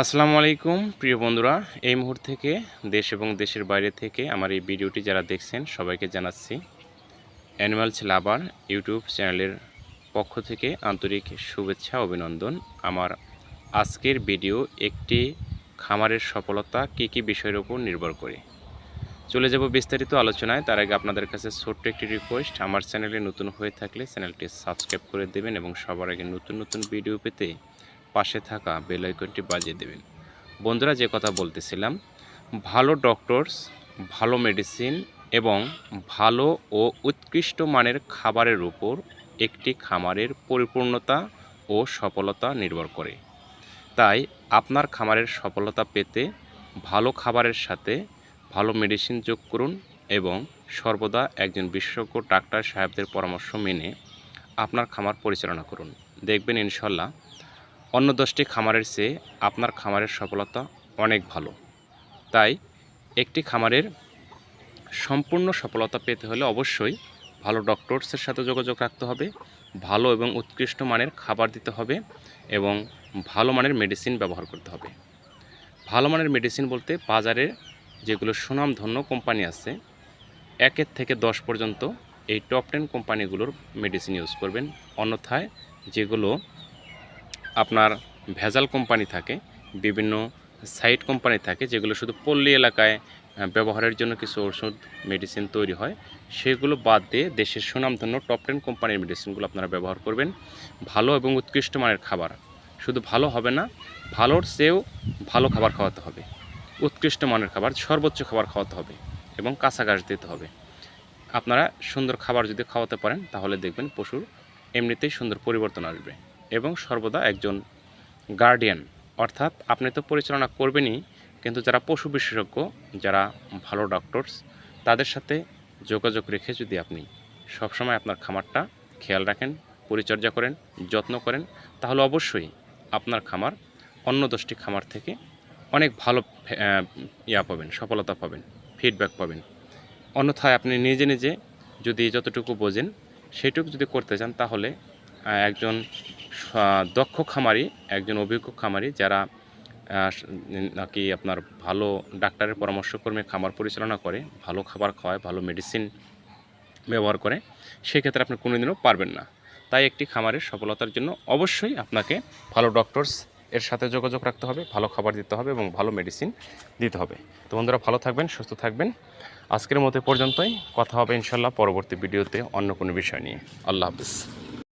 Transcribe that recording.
আসসালামু আলাইকুম, প্রিয় বন্ধুরা। এই মুহূর্ত থেকে দেশ এবং দেশের বাইরে থেকে আমার এই ভিডিওটি যারা দেখছেন, সবাইকে জানাচ্ছি অ্যানিমালস লাভার ইউটিউব চ্যানেলের পক্ষ থেকে আন্তরিক শুভেচ্ছা, অভিনন্দন। আমার আজকের ভিডিও একটি খামারের সফলতা কী কী বিষয়ের উপর নির্ভর করে। চলে যাব বিস্তারিত আলোচনায়। তার আগে আপনাদের কাছে ছোট্ট একটি রিকোয়েস্ট আমার চ্যানেলে নতুন হয়ে থাকলে চ্যানেলটি সাবস্ক্রাইব করে দেবেন এবং সবার আগে নতুন নতুন ভিডিও পেতে পাশে থাকা বেল বাজিয়ে দেবেন। বন্ধুরা, যে কথা বলতেছিলাম, ভালো ডক্টরস ভালো মেডিসিন এবং ভালো ও উৎকৃষ্ট মানের খাবারের উপর একটি খামারের পরিপূর্ণতা ও সফলতা নির্ভর করে। তাই আপনার খামারের সফলতা পেতে ভালো খাবারের সাথে ভালো মেডিসিন যোগ করুন এবং সর্বদা একজন বিশেষজ্ঞ ডাক্তার সাহেবদের পরামর্শ মেনে আপনার খামার পরিচালনা করুন। দেখবেন ইনশাল্লাহ অন্য দশটি খামারের চেয়ে আপনার খামারের সফলতা অনেক ভালো। তাই একটি খামারের সম্পূর্ণ সফলতা পেতে হলে অবশ্যই ভালো ডক্টরসের সাথে যোগাযোগ রাখতে হবে, ভালো এবং উৎকৃষ্ট মানের খাবার দিতে হবে এবং ভালো মানের মেডিসিন ব্যবহার করতে হবে। ভালো মানের মেডিসিন বলতে বাজারে যেগুলো সুনামধন্য কোম্পানি আছে, একের থেকে দশ পর্যন্ত এই টপ টেন কোম্পানিগুলোর মেডিসিন ইউজ করবেন। অন্যথায় যেগুলো আপনার ভেজাল কোম্পানি থাকে, বিভিন্ন সাইট কোম্পানি থাকে যেগুলো শুধু পল্লী এলাকায় ব্যবহারের জন্য কিছু ওষুধ মেডিসিন তৈরি হয়। সেগুলো বাদ দিয়ে দেশের সুনামধন্য টপ টেন কোম্পানির মেডিসিনগুলো আপনারা ব্যবহার করবেন। ভালো এবং উৎকৃষ্ট মানের খাবার। শুধু ভালো হবে না, ভালোর চেয়েও ভালো খাবার খাওয়াতে হবে। উৎকৃষ্ট মানের খাবার, সর্বোচ্চ খাবার খাওয়াতে হবে এবং কাঁচা দিতে হবে। আপনারা সুন্দর খাবার যদি খাওয়াতে পারেন, তাহলে দেখবেন পশুর এমনিতেই সুন্দর পরিবর্তন আসবে। এবং সর্বদা একজন গার্ডিয়ান অর্থাৎ আপনি তো পরিচালনা করবেনই, কিন্তু যারা পশু বিশেষজ্ঞ, যারা ভালো ডক্টরস তাদের সাথে যোগাযোগ রেখে যদি আপনি সবসময় আপনার খামারটা খেয়াল রাখেন, পরিচর্যা করেন, যত্ন করেন, তাহলে অবশ্যই আপনার খামার, অন্য দশটি খামার থেকে অনেক ভালো ইয়া পাবেন, সফলতা পাবেন ফিডব্যাক পাবেন। অন্যথায় আপনি নিজে নিজে যদি যতটুকু বোঝেন, সেটুকু যদি করতে চান, তাহলে একজন দক্ষ খামারি, একজন অভিজ্ঞ খামারি যারা নাকি আপনার ভালো ডাক্তারের পরামর্শক্রমে খামার পরিচালনা করে, ভালো খাবার খাওয়ায়, ভালো মেডিসিন ব্যবহার করে, সেক্ষেত্রে আপনি কোনোদিনও পারবেন না। তাই একটি খামারের সফলতার জন্য অবশ্যই আপনাকে ভালো ডক্টরস এর সাথে যোগাযোগ রাখতে হবে, ভালো খাবার দিতে হবে এবং ভালো মেডিসিন দিতে হবে। তো বন্ধুরা, ভালো থাকবেন, সুস্থ থাকবেন। আজকের মতো পর্যন্তই। কথা হবে ইনশাল্লাহ পরবর্তী ভিডিওতে অন্য কোনো বিষয় নিয়ে। আল্লাহ হাফিজ।